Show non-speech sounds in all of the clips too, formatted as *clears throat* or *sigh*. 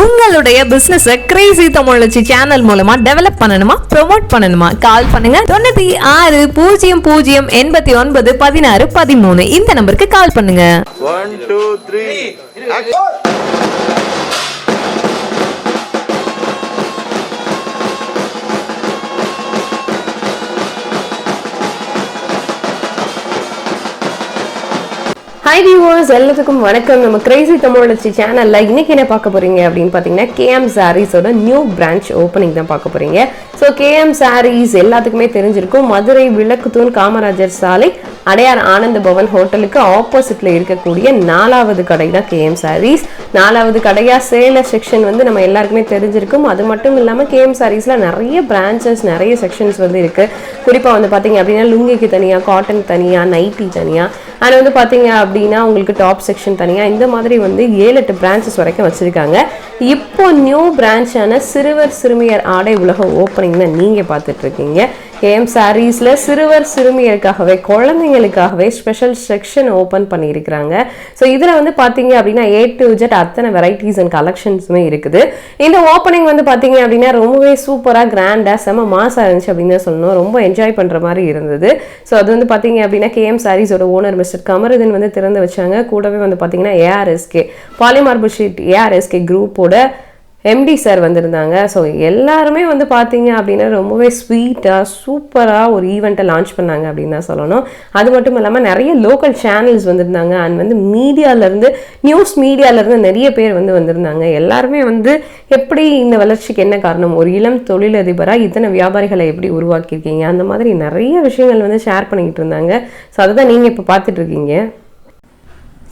உங்களுடைய business crazy Tamizhachi channel மூலமா develop பண்ணணுமா ப்ரோமோட் பண்ணணுமா? கால் பண்ணுங்க. தொண்ணூத்தி ஆறு பூஜ்ஜியம் பூஜ்ஜியம் எண்பத்தி ஒன்பது பதினாறு பதிமூணு இந்த நம்பருக்கு கால் பண்ணுங்க. ஹாய் வியூவர்ஸ் எல்லாத்துக்கும் வணக்கம். நம்ம கிரேசி தமிழச்சி சேனல்ல இன்னைக்கு என்ன பார்க்க போறீங்க அப்படின்னு பார்த்தீங்கன்னா கேஎம் சாரீஸோட நியூ பிரான்ச் ஓப்பனிங் தான் பார்க்க போறீங்க. ஸோ கேஎம் சாரீஸ் எல்லாத்துக்குமே தெரிஞ்சிருக்கும். மதுரை விளக்குத்தூண் காமராஜர் சாலை அடையார் ஆனந்த பவன் ஹோட்டலுக்கு ஆப்போசிட்ல இருக்கக்கூடிய நாலாவது கடை தான் கேஎம் சாரீஸ் நாலாவது கடையா சேல செக்ஷன் வந்து நம்ம எல்லாருக்குமே தெரிஞ்சிருக்கும். அது மட்டும் இல்லாமல் கேஎம் சாரீஸில் நிறைய பிரான்ச்சஸ் நிறைய செக்ஷன்ஸ் வந்து இருக்கு. குறிப்பா வந்து பாத்தீங்க அப்படின்னா லுங்கிக்கு தனியா காட்டன் தனியா நைட்டி தனியா. ஆனால் வந்து பாத்தீங்க அப்படின்னு உங்களுக்கு டாப் செக்ஷன் தனியா இந்த மாதிரி வந்து ஏழு எட்டு பிரான்ச்சஸ் வரைக்கும் வச்சிருக்காங்க. இப்போ நியூ பிரான்ச்சான சிறுவர் சிறுமியர் ஆடை உலக ஓப்பனிங் தான் பார்த்துட்ருக்கீங்க ஏஎம் சாரீஸில் கேஎம் சிறுவர் சிறுமியருக்காகவே குழந்தைங்களுக்காகவே ஸ்பெஷல் செக்ஷன் ஓப்பன் பண்ணியிருக்கிறாங்க. ஸோ இதில் வந்து பார்த்தீங்க அப்படின்னா ஏ டு ஜெட் அத்தனை வெரைட்டிஸ் அண்ட் கலெக்ஷன்ஸுமே இருக்குது. இந்த ஓப்பனிங் வந்து பார்த்தீங்க அப்படின்னா ரொம்பவே சூப்பராக கிராண்டாக செம மாசாக இருந்துச்சு அப்படின்னு தான் சொல்லணும். ரொம்ப என்ஜாய் பண்ணுற மாதிரி இருந்தது. ஸோ அது வந்து பார்த்தீங்க அப்படின்னா கேஎம் சாரீஸோட ஓனர் மிஸ்டர் கமருதன் வந்து திறந்து வச்சாங்க. கூடவே வந்து பார்த்தீங்கன்னா ஏஆர்எஸ்கே பாலிமார்பு ஷீட் ஏஆர்எஸ்கே குரூப்போட எம்டி சார் வந்திருந்தாங்க. ஸோ எல்லாருமே வந்து பார்த்தீங்க அப்படின்னா ரொம்பவே ஸ்வீட்டாக சூப்பராக ஒரு ஈவெண்ட்டை லான்ச் பண்ணாங்க அப்படின்னு தான் சொல்லணும். அது மட்டும் இல்லாமல் நிறைய லோக்கல் சேனல்ஸ் வந்திருந்தாங்க. அண்ட் வந்து மீடியாவிலேருந்து நியூஸ் மீடியாவிலேருந்து நிறைய பேர் வந்து வந்திருந்தாங்க. எல்லாருமே வந்து எப்படி இந்த வளர்ச்சிக்கு என்ன காரணம்? ஒரு இளம் தொழிலதிபராக இத்தனை வியாபாரிகளை எப்படி உருவாக்கியிருக்கீங்க? அந்த மாதிரி நிறைய விஷயங்கள் வந்து ஷேர் பண்ணிக்கிட்டு இருந்தாங்க. ஸோ அதை தான் நீங்கள் இப்போ பார்த்துட்ருக்கீங்க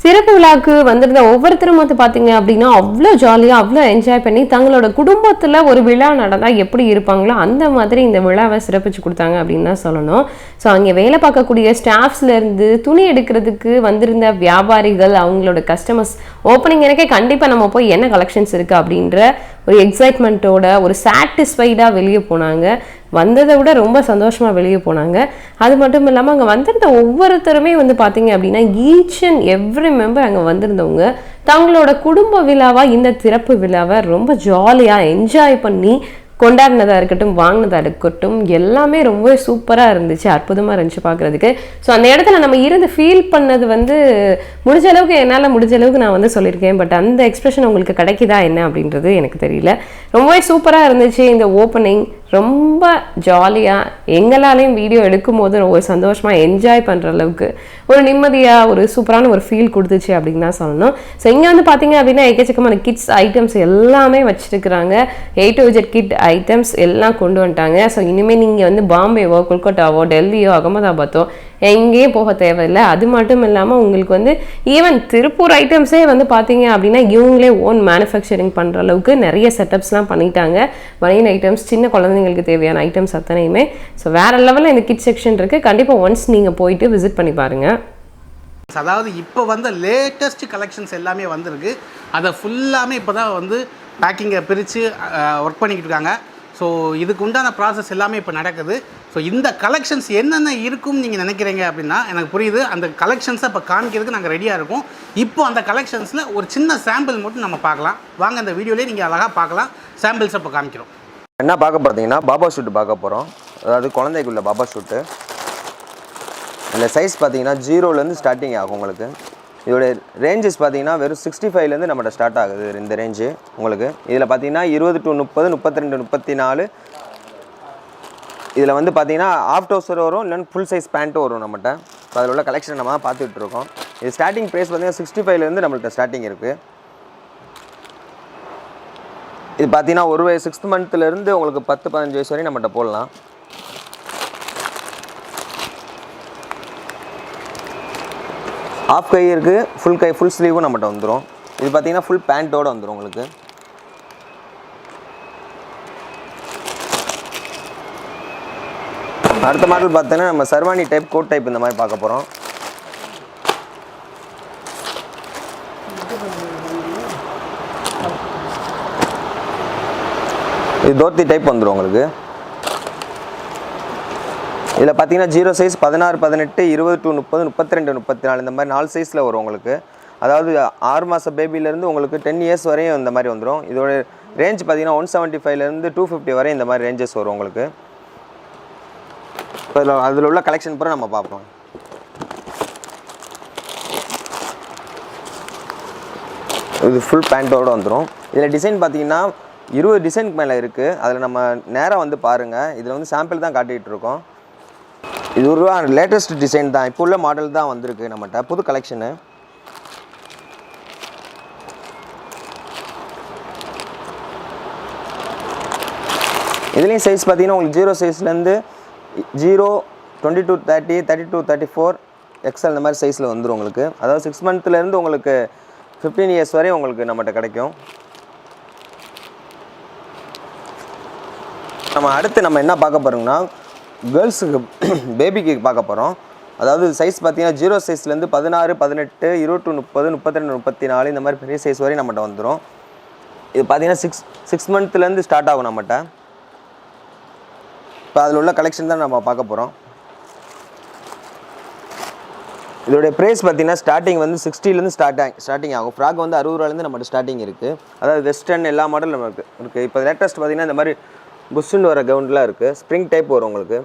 சிறப்பு விழாவுக்கு வந்திருந்த ஒவ்வொருத்தரும் வந்து பார்த்தீங்க அப்படின்னா அவ்வளோ ஜாலியாக அவ்வளோ என்ஜாய் பண்ணி தங்களோட குடும்பத்தில் ஒரு விழா நடந்தால் எப்படி இருப்பாங்களோ அந்த மாதிரி இந்த விழாவை சிறப்பிச்சு கொடுத்தாங்க அப்படின்னு தான் சொல்லணும். ஸோ அங்கே வேலை பார்க்கக்கூடிய ஸ்டாஃப்ஸ்லேருந்து துணி எடுக்கிறதுக்கு வந்திருந்த வியாபாரிகள் அவங்களோட கஸ்டமர்ஸ் ஓப்பனிங் எனக்கே கண்டிப்பாக நம்ம போய் என்ன கலெக்ஷன்ஸ் இருக்குது அப்படின்ற ஒரு எக்ஸைட்மெண்ட்டோட ஒரு சாட்டிஸ்ஃபைடாக வெளியே போனாங்க. வந்ததை விட ரொம்ப சந்தோஷமாக வெளியே போனாங்க. அது மட்டும் இல்லாமல் அங்கே வந்திருந்த ஒவ்வொருத்தருமே வந்து பார்த்தீங்க அப்படின்னா ஈச் அண்ட் எவ்ரி மெம்பர் அங்கே வந்திருந்தவங்க தங்களோட குடும்ப விழாவாக இந்த திறப்பு விழாவை ரொம்ப ஜாலியாக என்ஜாய் பண்ணி கொண்டாடினதாக இருக்கட்டும் வாங்கினதாக இருக்கட்டும் எல்லாமே ரொம்ப சூப்பராக இருந்துச்சு. அற்புதமாக இருந்துச்சு பார்க்குறதுக்கு ஸோ அந்த இடத்துல நம்ம இருந்து ஃபீல் பண்ணது வந்து முடிஞ்ச அளவுக்கு என்னால் முடிஞ்ச அளவுக்கு நான் வந்து சொல்லியிருக்கேன். பட் அந்த எக்ஸ்பிரஷன் உங்களுக்கு கிடைக்குதா என்ன அப்படின்றது எனக்கு தெரியல. ரொம்பவே சூப்பராக இருந்துச்சு இந்த ஓப்பனிங் ரொம்ப ஜாலியாக எங்களாலையும் வீடியோ எடுக்கும் போது ஒரு சந்தோஷமாக என்ஜாய் பண்ணுற அளவுக்கு ஒரு நிம்மதியாக ஒரு சூப்பரான ஒரு ஃபீல் கொடுத்துச்சு அப்படின்னு தான் சொல்லணும். ஸோ இங்கே வந்து பார்த்தீங்க அப்படின்னா எக்கச்சக்கமான கிட்ஸ் ஐட்டம்ஸ் எல்லாமே வச்சுருக்குறாங்க. A to Z kid items எல்லாம் கொண்டு வந்துட்டாங்க. ஸோ இனிமேல் நீங்கள் வந்து பாம்பேவோ கொல்கட்டாவோ டெல்லியோ அகமதாபாத்தோ எங்கேயும் போக தேவையில்லை. அது மட்டும் இல்லாமல் உங்களுக்கு வந்து ஈவன் திருப்பூர் ஐட்டம்ஸே வந்து பார்த்தீங்க அப்படின்னா இவங்களே ஓன் மேனுஃபேக்சரிங் பண்ணுற அளவுக்கு நிறைய செட்டப்ஸ்லாம் பண்ணிட்டாங்க. மணியன் ஐட்டம்ஸ் சின்ன குழந்தைங்களுக்கு தேவையான ஐட்டம்ஸ் அத்தனையுமே. ஸோ வேறு லெவலில் இந்த கிட் செக்ஷன் இருக்குது கண்டிப்பாக ஒன்ஸ் நீங்கள் போயிட்டு விசிட் பண்ணி பாருங்கள் அதாவது இப்போ வந்த லேட்டஸ்ட் கலெக்ஷன்ஸ் எல்லாமே வந்திருக்கு. அதை ஃபுல்லாமே இப்போ தான் வந்து பேக்கிங்கை பிரித்து ஒர்க் பண்ணிக்கிட்டு இருக்காங்க. ஸோ இதுக்கு உண்டான ப்ராசஸ் எல்லாமே இப்போ நடக்குது. ஸோ இந்த கலெக்ஷன்ஸ் என்னென்ன இருக்கும்னு நீங்கள் நினைக்கிறீங்க அப்படின்னா எனக்கு புரியுது. அந்த கலெக்ஷன்ஸை இப்போ காமிக்கிறதுக்கு நாங்கள் ரெடியாக இருக்கோம். இப்போ அந்த கலெக்ஷன்ஸில் ஒரு சின்ன சாம்பிள் மட்டும் நம்ம பார்க்கலாம். வாங்க அந்த வீடியோலேயே நீங்கள் அழகாக பார்க்கலாம். சாம்பிள்ஸை இப்போ காமிக்கிறோம். என்ன பார்க்க பார்த்தீங்கன்னா பாபா ஷூட் பார்க்க போகிறோம் அதாவது குழந்தைக்குள்ள பாபா ஷூட்டு இந்த சைஸ் பார்த்தீங்கன்னா ஜீரோலேருந்து ஸ்டார்டிங் ஆகும் உங்களுக்கு. இதோட ரேஞ்சஸ் பார்த்தீங்கன்னா வெறும் சிக்ஸ்டி ஃபைவ்லேருந்து நம்மகிட்ட ஸ்டார்ட் ஆகுது இந்த ரேஞ்சு உங்களுக்கு இதில் பார்த்தீங்கன்னா இருபது டு முப்பது முப்பத்தி ரெண்டு முப்பத்தி நாலு இதில் வந்து பார்த்தீங்கன்னா ஆஃப் டோசர் வரும் இல்லைன்னு ஃபுல் சைஸ் பேண்ட்டும் வரும் நம்மகிட்ட. இப்போ அதில் உள்ள கலெக்ஷன் நம்ம தான் பார்த்துட்ருக்கோம் இது ஸ்டார்டிங் ப்ரைஸ் பார்த்தீங்கன்னா சிக்ஸ்டி ஃபைவ்லேருந்து நம்மள்ட்ட ஸ்டார்டிங் இருக்குது இது பார்த்தீங்கன்னா ஒரு வயசு சிக்ஸ்த் மந்த்லேருந்து உங்களுக்கு பத்து பதினஞ்சு வயசு வரையும் நம்மகிட்ட போடலாம். ஆஃப் கை இருக்குது ஃபுல் கை ஃபுல் ஸ்லீவும் நம்மகிட்ட வந்துடும் இது பார்த்தீங்கன்னா ஃபுல் பேண்ட்டோடு வந்துடும் உங்களுக்கு. அடுத்த மாடல் பார்த்தீங்கன்னா நம்ம சர்வானி டைப் கோட் டைப் இந்த மாதிரி பார்க்க போகிறோம் இது தோத்தி டைப் வந்துடும் உங்களுக்கு. இதில் பார்த்தீங்கன்னா ஜீரோ சைஸ் பதினாறு பதினெட்டு இருபது டு முப்பது முப்பத்தி ரெண்டு முப்பத்தி நாலு இந்த மாதிரி நாலு சைஸில் வரும் உங்களுக்கு. அதாவது ஆறு மாத பேபிலேருந்து உங்களுக்கு டென் இயர்ஸ் வரையும் இந்த மாதிரி வந்துடும் இதோட ரேஞ்ச் பார்த்தீங்கன்னா ஒன் செவன்ட்டி ஃபைவ்லேருந்து டூ ஃபிஃப்டி வரையும் இந்த மாதிரி ரேஞ்சஸ் வரும் உங்களுக்கு. இப்போ இதில் அதில் உள்ள கலெக்ஷன் பூரா நம்ம பார்ப்போம். இது ஃபுல் பேண்ட்டோடு வந்துடும் இதில் டிசைன் பார்த்தீங்கன்னா இருபது டிசைனுக்கு மேலே இருக்குது அதில் நம்ம நேராக வந்து பாருங்கள் இதில் வந்து சாம்பிள் தான் காட்டிகிட்ருக்கோம் இருக்கோம். இது ஒரு லேட்டஸ்ட் டிசைன் தான். இப்போ உள்ள மாடல் தான் வந்திருக்கு நம்மகிட்ட. புது கலெக்ஷனு இதுலேயும் சைஸ் பார்த்தீங்கன்னா உங்களுக்கு zero சைஸ்லேருந்து zero twenty two thirty thirty two thirty four XL இந்த மாதிரி சைஸில் வந்துடும் உங்களுக்கு. அதாவது சிக்ஸ் மந்த்லேருந்து உங்களுக்கு ஃபிஃப்டீன் இயர்ஸ் வரையும் உங்களுக்கு நம்மகிட்ட கிடைக்கும். நம்ம அடுத்து நம்ம என்ன பார்க்க போகிறோம்னா கேர்ள்ஸுக்கு *clears throat* பேபிக்கு பார்க்க போகிறோம் அதாவது சைஸ் பார்த்தீங்கன்னா ஜீரோ சைஸ்லேருந்து பதினாறு பதினெட்டு இருபத்தி முப்பது முப்பத்தி ரெண்டு முப்பத்தி நாலு இந்த மாதிரி பெரிய சைஸ் வரையும் நம்மகிட்ட வந்துடும் இது பார்த்தீங்கன்னா சிக்ஸ் சிக்ஸ் மந்த்லேருந்து ஸ்டார்ட் ஆகும் நம்மகிட்ட. இப்போ அதில் உள்ள கலெக்ஷன் தான் நம்ம பார்க்க போகிறோம் இதோடைய ப்ரைஸ் பார்த்தீங்கன்னா ஸ்டார்டிங் வந்து சிக்ஸ்டிலேருந்து ஸ்டார்ட் ஸ்டார்டிங் ஆகும். ஃப்ராக் வந்து அறுபது ரூபாலேருந்து நம்மகிட்ட ஸ்டார்டிங் இருக்குது அதாவது வெஸ்டர்ன் எல்லா மாடலும் நம்ம இருக்குது இப்போ லேட்டஸ்ட் பார்த்தீங்கன்னா இந்த மாதிரி புஷ்ஷுன்னு வர கவுண்ட்லாம் இருக்குது ஸ்ப்ரிங் டைப் வரும் உங்களுக்கு.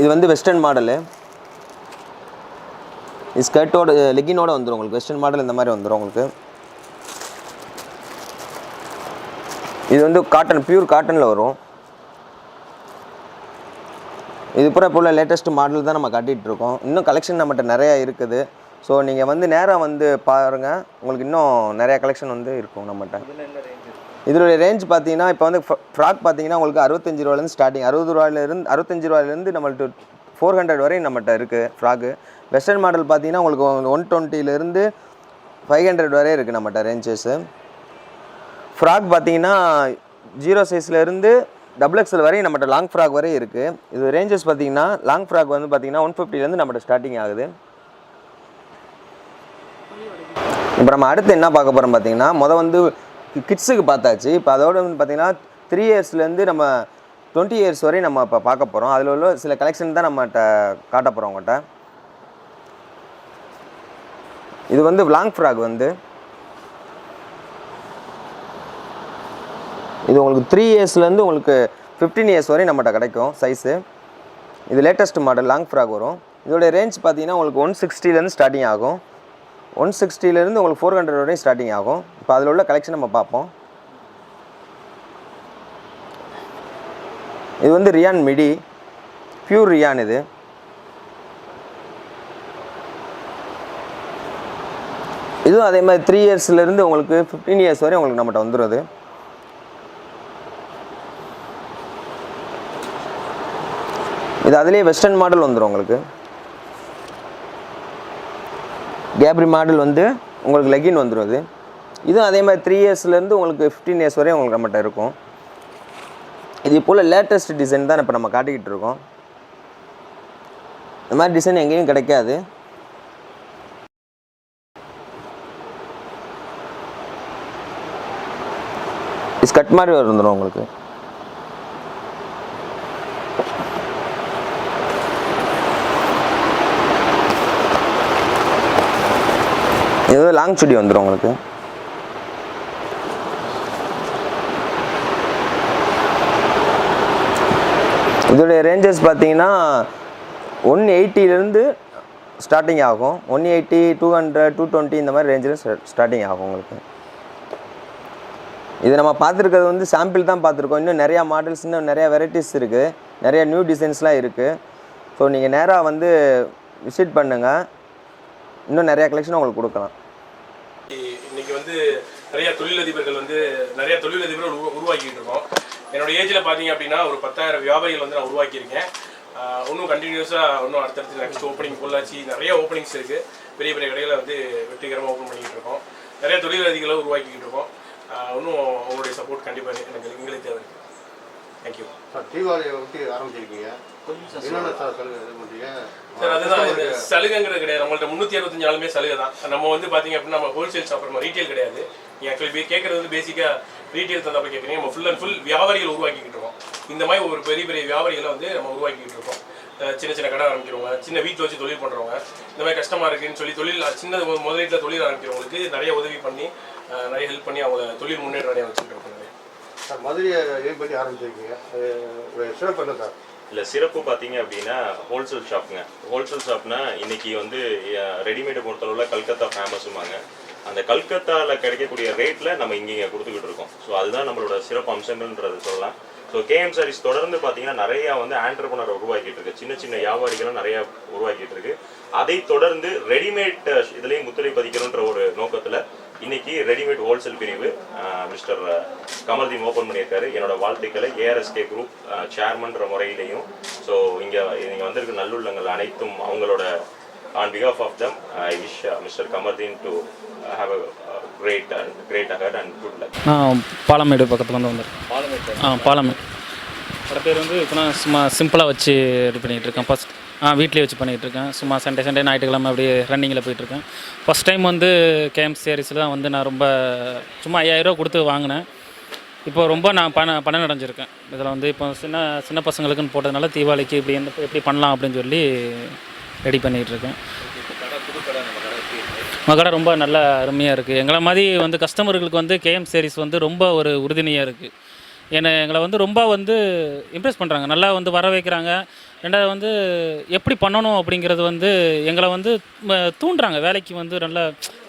இது வந்து வெஸ்டர்ன் மாடலு இது ஸ்கர்ட்டோட லெகினோட வந்துடும் உங்களுக்கு. வெஸ்டர்ன் மாடல் இந்த மாதிரி வந்துடும் உங்களுக்கு. இது வந்து காட்டன் பியூர் காட்டனில் வரும். இது பூரா இப்போ உள்ள லேட்டஸ்ட் மாடல் தான் நம்ம காட்டிகிட்டு இருக்கோம் இன்னும் கலெக்ஷன் நம்மகிட்ட நிறையா இருக்குது. ஸோ நீங்கள் வந்து நேராக வந்து பாருங்கள் உங்களுக்கு இன்னும் நிறையா கலெக்ஷன் வந்து இருக்கும் நம்மகிட்ட. இதனுடைய ரேஞ்ச் பார்த்தீங்கன்னா இப்போ வந்து ஃப்ராக் பார்த்தீங்கன்னா உங்களுக்கு அறுபத்தஞ்சு ரூபாயிலேருந்து ஸ்டார்டிங் அறுபது ரூபாயிலேருந்து அறுபத்தஞ்சு ரூபாயிலேருந்து நம்மள்ட்ட ஃபோர் ஹண்ட்ரட் வரையும் நம்மகிட்ட இருக்குது ஃப்ராக்கு வெஸ்டர்ன் மாடல் பார்த்தீங்கன்னா உங்களுக்கு ஒன் டுவெண்ட்டிலேருந்து ஃபைவ் ஹண்ட்ரட் வரையும் இருக்குது நம்மகிட்ட ரேஞ்சஸ்ஸு ஃப்ராக் பார்த்தீங்கன்னா ஜீரோ சைஸ்லேருந்து டபுள் எக்ஸல் வரையும் நம்மகிட்ட லாங் ஃப்ராக் வரையும் இருக்குது இது ரேஞ்சஸ் பார்த்தீங்கன்னா லாங் ஃப்ராக் வந்து பார்த்தீங்கன்னா ஒன் ஃபிஃப்டிலேருந்து நம்மகிட்ட ஸ்டார்டிங் ஆகுது. இப்போ நம்ம அடுத்து என்ன பார்க்க போகிறோம் பார்த்தீங்கன்னா மொதல் வந்து கிட்ஸுக்கு பார்த்தாச்சு. இப்போ அதோட வந்து பார்த்தீங்கன்னா த்ரீ இயர்ஸ்லேருந்து நம்ம டுவெண்ட்டி இயர்ஸ் வரையும் நம்ம இப்போ பார்க்க போகிறோம் அதில் உள்ள சில கலெக்ஷன் தான் நம்மகிட்ட காட்ட போகிறோம் உங்கள்கிட்ட இது வந்து லாங் ஃப்ராக் வந்து. இது உங்களுக்கு த்ரீ இயர்ஸ்லேருந்து உங்களுக்கு ஃபிஃப்டீன் இயர்ஸ் வரையும் நம்மகிட்ட கிடைக்கும் சைஸு இது லேட்டஸ்ட் மாடல் லாங் ஃப்ராக் வரும். இதோடைய ரேஞ்ச் பார்த்தீங்கன்னா உங்களுக்கு ஒன் சிக்ஸ்டிலேருந்து ஸ்டார்டிங் ஆகும். ஒன் சிக்ஸ்டிலேருந்து உங்களுக்கு ஃபோர் ஹண்ட்ரட் வரையும் ஸ்டார்டிங் ஆகும். இப்போ அதில் உள்ள கலெக்ஷன் நம்ம பார்ப்போம். இது வந்து ரியான் மிடி பியூர் ரியான் இது. இதுவும் அதே மாதிரி த்ரீ இயர்ஸ்லேருந்து உங்களுக்கு ஃபிஃப்டீன் இயர்ஸ் வரையும் உங்களுக்கு நம்மகிட்ட வந்துடுது இது இது அதுலேயே வெஸ்டர்ன் மாடல் வந்துடும் உங்களுக்கு. கேப்ரி மாடல் வந்து உங்களுக்கு லெகின் வந்துடும் அது. இதுவும் அதே மாதிரி த்ரீ இயர்ஸ்லேருந்து உங்களுக்கு ஃபிஃப்டீன் இயர்ஸ் வரையும் உங்களுக்கு நம்மகிட்ட இருக்கும். இது போல் லேட்டஸ்ட் டிசைன் தான் இப்போ நம்ம காட்டிக்கிட்டு இருக்கோம். இந்த மாதிரி டிசைன் எங்கேயும் கிடைக்காது. ஸ்கட் மாதிரி வந்துடும் உங்களுக்கு. இது லாங் சுடி வந்துடும் உங்களுக்கு. இதோடைய ரேஞ்சஸ் பார்த்தீங்கன்னா ஒன் எயிட்டிலேருந்து ஸ்டார்டிங் ஆகும். One eighty two hundred two twenty இந்த மாதிரி ரேஞ்சில் ஸ்டார்டிங் ஆகும் உங்களுக்கு. இது நம்ம பார்த்துருக்கிறது வந்து சாம்பிள் தான் பார்த்துருக்கோம். இன்னும் நிறையா மாடல்ஸ் இன்னும் நிறையா வெரைட்டிஸ் இருக்குது நிறையா நியூ டிசைன்ஸ்லாம் இருக்குது ஸோ நீங்கள் நேராக வந்து விசிட் பண்ணுங்கள் இன்னும் நிறையா கலெக்ஷன் உங்களுக்கு கொடுக்கலாம். இன்னைக்கு வந்து நிறைய தொழிலதிபர்கள் வந்து நிறைய தொழிலதிபர்கள் உரு உருவாக்கிட்டு இருக்கோம். என்னோட ஏஜ்ல பாத்தீங்க அப்படின்னா ஒரு பத்தாயிரம் வியாபாரிகள் வந்து நான் உருவாக்கியிருக்கேன். இன்னும் கண்டினியூஸாக இன்னும் அடுத்தடுத்து நெக்ஸ்ட் ஓப்பனிங் பொள்ளாச்சி நிறைய ஓப்பனிங்ஸ் இருக்கு. பெரிய பெரிய கடைகளை வந்து வெற்றிகரமாக ஓப்பன் பண்ணிக்கிட்டு இருக்கோம். நிறைய தொழிலதிகளை உருவாக்கிக்கிட்டு இருக்கோம். இன்னும் உங்களுடைய சப்போர்ட் கண்டிப்பாக எனக்கு எங்களுக்கு தேவை இருக்கு. தேங்க்யூ சார் தீபாவளியை ஒட்டி ஆரம்பிச்சிருக்கீங்க. என்னென்ன சார் சலுகை இது பண்ணுறீங்க சார் அதுதான் இது சலுகைங்கிறது கிடையாது. நம்மள்ட்ட முந்நூற்றி அறுபத்தஞ்சு நாளுமே சலுகை தான். நம்ம வந்து பார்த்தீங்க அப்படின்னா நம்ம ஹோல்சேல் ஷாப் நம்ம ரீட்டைல் கிடையாது. நீங்கள் ஆக்சுவலி கேட்குறது வந்து பேசிக்காக ரீட்டைல் தந்தப்ப கேட்குறீங்க நம்ம ஃபுல் அண்ட் ஃபுல் வியாபாரிகள் உருவாக்கிக்கிட்டு இருக்கோம். இந்த மாதிரி ஒரு பெரிய பெரிய வியாபாரிகளை வந்து நம்ம உருவாக்கிக்கிட்டு இருக்கோம். சின்ன சின்ன கடை ஆரம்பிக்கிறவங்க சின்ன வீட்டில் வச்சு தொழில் பண்ணுறவங்க இந்த மாதிரி கஷ்டமாக இருக்குன்னு சொல்லி தொழில் சின்ன முதலீட்டில் தொழில் ஆரம்பிக்கிறவங்களுக்கு நிறைய உதவி பண்ணி நிறைய ஹெல்ப் பண்ணி அவங்கள தொழில் முன்னேற்ற நிறைய வச்சுட்டு இருக்கோம். சார் மதுரையை ஏன் பண்ணி ஆரம்பிச்சிருக்கீங்க? சிறப்பு என்ன சார்? இல்லை சிறப்பு பார்த்தீங்க அப்படின்னா ஹோல்சேல் ஷாப்புங்க ஹோல்சேல் ஷாப்னா இன்னைக்கு வந்து ரெடிமேடு பொறுத்தளவில் கல்கத்தா ஃபேமஸுமாங்க அந்த கல்கத்தாவில் கிடைக்கக்கூடிய ரேட்டில் நம்ம இங்கே இங்கே கொடுத்துக்கிட்டு இருக்கோம். ஸோ அதுதான் நம்மளோட சிறப்பு அம்சங்கள்ன்றது சொல்லலாம். ஸோ கேஎம் சாரீஸ் தொடர்ந்து பார்த்தீங்கன்னா நிறையா வந்து ஆண்டர்பனர் உருவாக்கிட்டு இருக்கு. சின்ன சின்ன வியாபாரிகளும் நிறையா உருவாக்கிட்டு இருக்கு. அதை தொடர்ந்து ரெடிமேட் இதுலேயும் முத்திரை பதிக்கணுன்ற ஒரு நோக்கத்தில் இன்னைக்கு ரெடிமேட் ஹோல்சேல் பிரிவு மிஸ்டர் கமல்தீன் ஓப்பன் பண்ணியிருக்காரு. என்னோட வாழ்த்துக்களை ஏஆர்எஸ்கே குரூப் சேர்மன்ற முறையிலையும் ஸோ இங்கே இங்கே வந்திருக்க நல்லுள்ளங்கள் அனைத்தும் அவங்களோட on because of of them I wish Mister Kamardeen to have a great and great ahead and good luck நான் பாலமேடு பக்கத்தில் வந்து வந்திருக்கேன். ஆ பாலமேடு கடை பேர் வந்து இப்போ நான் சும்மா சிம்பிளாக வச்சு ரெடி பண்ணிகிட்டு இருக்கேன். ஃபஸ்ட் வீட்லேயே வச்சு பண்ணிகிட்டு இருக்கேன். சும்மா சண்டே சண்டே ஞாயிற்றுக்கிழமை அப்படியே ரன்னிங்கில் போயிட்டுருக்கேன் ஃபஸ்ட் டைம் வந்து கேஎம் சீரீஸில் தான் வந்து நான் ரொம்ப சும்மா ஐயாயிரரூவா கொடுத்து வாங்கினேன். இப்போ ரொம்ப நான் பண பணம் அடைஞ்சிருக்கேன் இதில் வந்து இப்போ சின்ன சின்ன பசங்களுக்குன்னு போட்டதுனால தீபாவளிக்கு இப்படி எந்த எப்படி பண்ணலாம் அப்படின்னு சொல்லி ரெடி பண்ணிகிட்ருக்கேன் கடை ரொம்ப நல்லா அருமையாக இருக்குது எங்களை மாதிரி வந்து கஸ்டமர்களுக்கு வந்து கேஎம் சீரிஸ் வந்து ரொம்ப ஒரு உறுதுணையாக இருக்குது ஏன்னா எங்களை வந்து ரொம்ப வந்து இம்ப்ரெஸ் பண்ணுறாங்க நல்லா வந்து வர வைக்கிறாங்க. ரெண்டாவது வந்து எப்படி பண்ணணும் அப்படிங்கிறது வந்து எங்களை வந்து தூண்டுறாங்க. வேலைக்கு வந்து நல்லா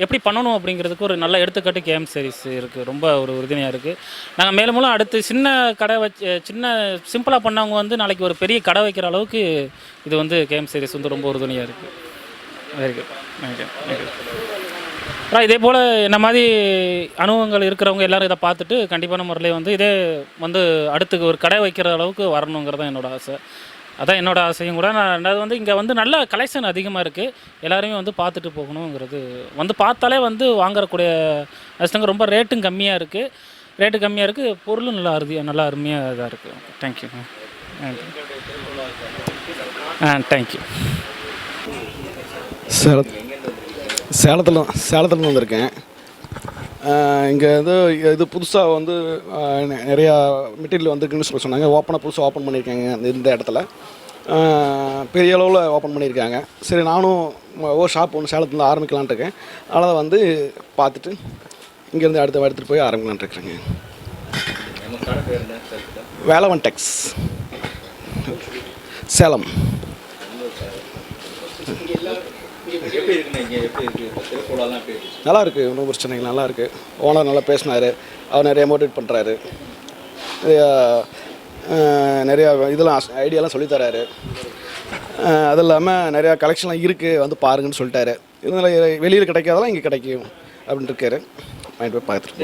எப்படி பண்ணணும் அப்படிங்கிறதுக்கு ஒரு நல்ல எடுத்துக்காட்டு கேஎம் சீரிஸ் இருக்குது ரொம்ப ஒரு உறுதுணையாக இருக்குது நாங்கள் மேலும் மேலும் அடுத்து சின்ன கடை வச்சு சின்ன சிம்பிளாக பண்ணவங்க வந்து நாளைக்கு ஒரு பெரிய கடை வைக்கிற அளவுக்கு இது வந்து கேஎம் சீரிஸ் வந்து ரொம்ப உறுதுணையாக இருக்குது வெரி குட் அப்புறம் இதே போல் என்ன மாதிரி அனுபவங்கள் இருக்கிறவங்க எல்லாரும் இதை பார்த்துட்டு கண்டிப்பான முறையில் வந்து இதே வந்து அடுத்து ஒரு கடை வைக்கிற அளவுக்கு வரணுங்கிறது தான் என்னோட ஆசை. அதான் என்னோட ஆசையும் கூட. நான் ரெண்டாவது வந்து இங்கே வந்து நல்ல கலெக்ஷன் அதிகமாக இருக்குது எல்லாருமே வந்து பார்த்துட்டு போகணுங்கிறது. வந்து பார்த்தாலே வந்து வாங்கக்கூடிய அரிசிங்க ரொம்ப ரேட்டும் கம்மியாக இருக்குது ரேட்டு கம்மியாக இருக்குது பொருளும் நல்லா அருதி நல்லா அருமையாக இதாக இருக்குது தேங்க்யூ ஆ தேங்க்யூ சேலம் சேலத்தில் சேலத்தில் வந்திருக்கேன். இங்கே வந்து இது புதுசாக வந்து நிறையா மெட்டீரியல் வந்திருக்குன்னு சொல்லி சொன்னாங்க. ஓப்பனாக புதுசாக ஓப்பன் பண்ணியிருக்காங்க இந்த- இந்த இடத்துல. பெரிய அளவில் ஓப்பன் பண்ணியிருக்காங்க. சரி நானும் ஒரு ஷாப் ஒன்று சேலத்துலேருந்து ஆரம்பிக்கலான்ட்டு இருக்கேன். அதனால் வந்து பார்த்துட்டு இங்கேருந்து அடுத்த எடுத்துகிட்டு போய் ஆரம்பிக்கலான்ட்டு இருக்கிறேங்க வேலவன் டெக்ஸ். சேலம். நல்லா இருக்குது ஒன்றும் பிரச்சனை இல்லை நல்லா இருக்குது ஓனர் நல்லா பேசினார். அவர் நிறைய மோட்டிவேட் பண்ணுறாரு நிறையா இதெல்லாம் ஐடியாலாம் சொல்லித்தராரு அது இல்லாமல் நிறையா கலெக்ஷன்லாம் இருக்குது வந்து பாருங்கன்னு சொல்லிட்டாரு. இருந்தாலும் வெளியில் கிடைக்காதெல்லாம் இங்கே கிடைக்கும் அப்படின்னு இருக்காரு. வாங்கிட்டு போய் பார்த்துட்டு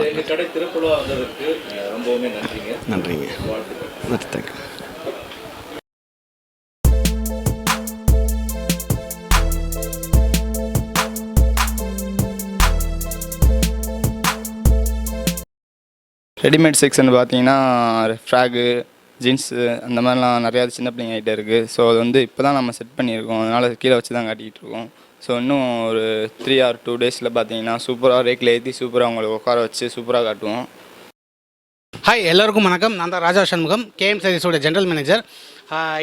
நன்றிங்க. நன்றி தேங்க்யூ. ரெடிமேட் செக்ஷன் பார்த்தீங்கன்னா ஃப்ராகு ஜீன்ஸு அந்த மாதிரிலாம் நிறையா சின்ன பிள்ளைங்க கிட்ட இருக்குது ஸோ அது வந்து இப்போ தான் நம்ம செட் பண்ணியிருக்கோம். அதனால் கீழே வச்சு தான் காட்டிகிட்டு இருக்கோம். ஸோ இன்னும் ஒரு த்ரீ ஆர் டூ டேஸில் பார்த்தீங்கன்னா சூப்பராக ரேக்கில் ஏற்றி சூப்பராக அவங்களுக்கு உட்கார வச்சு சூப்பராக காட்டுவோம். ஹாய் எல்லோருக்கும் வணக்கம். நான் தான் ராஜா சண்முகம் கேஎம் சர்வீஸோட ஜென்ரல் மேனேஜர்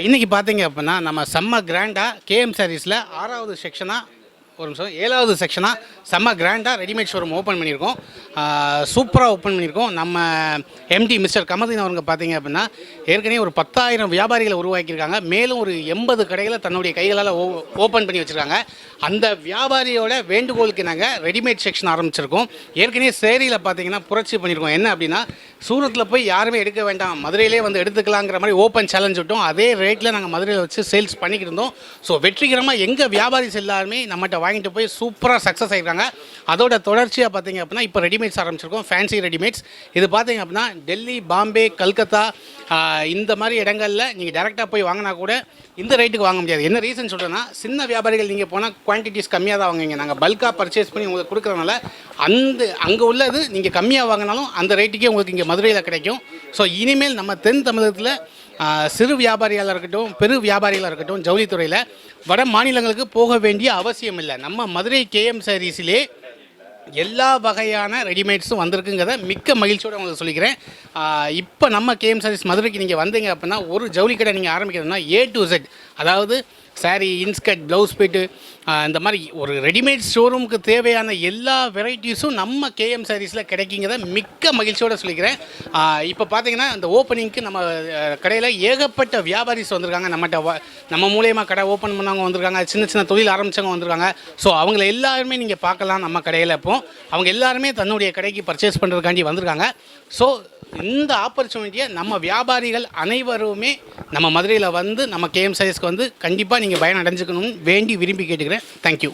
இன்றைக்கி பார்த்தீங்க அப்படின்னா நம்ம செம்ம கிராண்டாக கேஎம் சர்வீஸில் ஆறாவது செக்ஷனாக ஒரு நிமிஷம். ஏழாவது செக்ஷனாக செம்ம கிராண்டாக ரெடிமேட் ஷோரூம் ஓப்பன் பண்ணியிருக்கோம். சூப்பராக ஓப்பன் பண்ணியிருக்கோம். நம்ம எம்டி மிஸ்டர் கமதின் அவங்க பார்த்தீங்க அப்படின்னா ஏற்கனவே ஒரு பத்தாயிரம் வியாபாரிகளை உருவாக்கியிருக்காங்க. மேலும் ஒரு எண்பது கடைகளை தன்னுடைய கைகளால் ஓப்பன் பண்ணி வச்சுருக்காங்க. அந்த வியாபாரியோட வேண்டுகோளுக்கு நாங்கள் ரெடிமேட் செக்ஷன் ஆரம்பிச்சிருக்கோம். ஏற்கனவே சேரியில் பார்த்தீங்கன்னா புரட்சி பண்ணியிருக்கோம். என்ன அப்படின்னா சூரத்தில் போய் யாருமே எடுக்க வேண்டாம். மதுரையிலே வந்து எடுத்துக்கலாங்கிற மாதிரி ஓப்பன் சேலஞ்ச் விட்டோம். அதே ரேட்டில் நாங்கள் மதுரையில் வச்சு சேல்ஸ் பண்ணிக்கிட்டு இருந்தோம். ஸோ வெற்றிகரமாக எங்கள் வியாபாரிஸ் எல்லாருமே நம்மகிட்ட வாங்கிட்டு போய் சூப்பராக சக்ஸஸ் ஆகிருக்காங்க அதோட தொடர்ச்சியாக பார்த்தீங்க அப்படின்னா இப்போ ரெடிமேட்ஸ் ஆரம்பிச்சிருக்கோம். ஃபேன்சி ரெடிமேட்ஸ் இது பார்த்தீங்க அப்படின்னா டெல்லி பாம்பே கல்கத்தா இந்த மாதிரி இடங்களில் நீங்கள் டேரெக்டாக போய் வாங்கினா கூட இந்த ரேட்டுக்கு வாங்க முடியாது. என்ன ரீசன் சொல்கிறேன்னா சின்ன வியாபாரிகள் நீங்கள் போனால் குவான்டிட்டிஸ் கம்மியாக தான் வாங்குவீங்க. நாங்கள் பல்காக பர்ச்சேஸ் பண்ணி உங்களுக்கு கொடுக்குறதுனால அந்த அங்கே உள்ளது நீங்கள் கம்மியாக வாங்கினாலும் அந்த ரேட்டுக்கே உங்களுக்கு இங்கே மதுரையில் கிடைக்கும். ஸோ இனிமேல் நம்ம தென் தமிழகத்தில் சிறு வியாபாரிகளாக இருக்கட்டும் பெரு வியாபாரிகளாக இருக்கட்டும் ஜவுளித்துறையில் வட மாநிலங்களுக்கு போக வேண்டிய அவசியம் இல்லை. நம்ம மதுரை கேஎம் சாரீஸிலே எல்லா வகையான ரெடிமேட்ஸும் வந்திருக்குங்கிறத மிக்க மகிழ்ச்சியோடு உங்களுக்கு சொல்லிக்கிறேன். இப்போ நம்ம கேஎம் சாரீஸ் மதுரைக்கு நீங்கள் வந்தீங்க அப்படின்னா ஒரு ஜவுளி கடை நீங்கள் ஆரம்பிக்கிறதுனா ஏ டு Z அதாவது சாரீ இன்ஸ்கர்ட் ப்ளவுஸ் போய்ட்டு இந்த மாதிரி ஒரு ரெடிமேட் ஷோரூமுக்கு தேவையான எல்லா வெரைட்டிஸும் நம்ம கேஎம் சாரீஸில் கிடைக்குங்கிறத மிக்க மகிழ்ச்சியோடு சொல்லிக்கிறேன். இப்போ பார்த்தீங்கன்னா அந்த ஓப்பனிங்க்கு நம்ம கடையில் ஏகப்பட்ட வியாபாரிஸ் வந்திருக்காங்க. நம்மகிட்ட வ- நம்ம மூலியமாக கடை ஓப்பன் பண்ணவங்க வந்திருக்காங்க. சின்ன சின்ன தொழில் ஆரம்பித்தவங்க வந்திருக்காங்க. ஸோ அவங்கள எல்லாருமே நீங்கள் பார்க்கலாம் நம்ம கடையில் இப்போ. அவங்க எல்லாருமே தன்னுடைய கடைக்கு பர்ச்சேஸ் பண்ணுறதுக்காண்டி வந்திருக்காங்க. ஸோ இந்த ஆப்பர்ச்சுனிட்டியை நம்ம வியாபாரிகள் அனைவருமே நம்ம மதுரையில் வந்து நம்ம கேஎம் சைஸ்க்கு வந்து கண்டிப்பாக நீங்கள் பயன் அடைஞ்சுக்கணும்னு வேண்டி விரும்பி கேட்டுக்கிறேன். தேங்க்யூ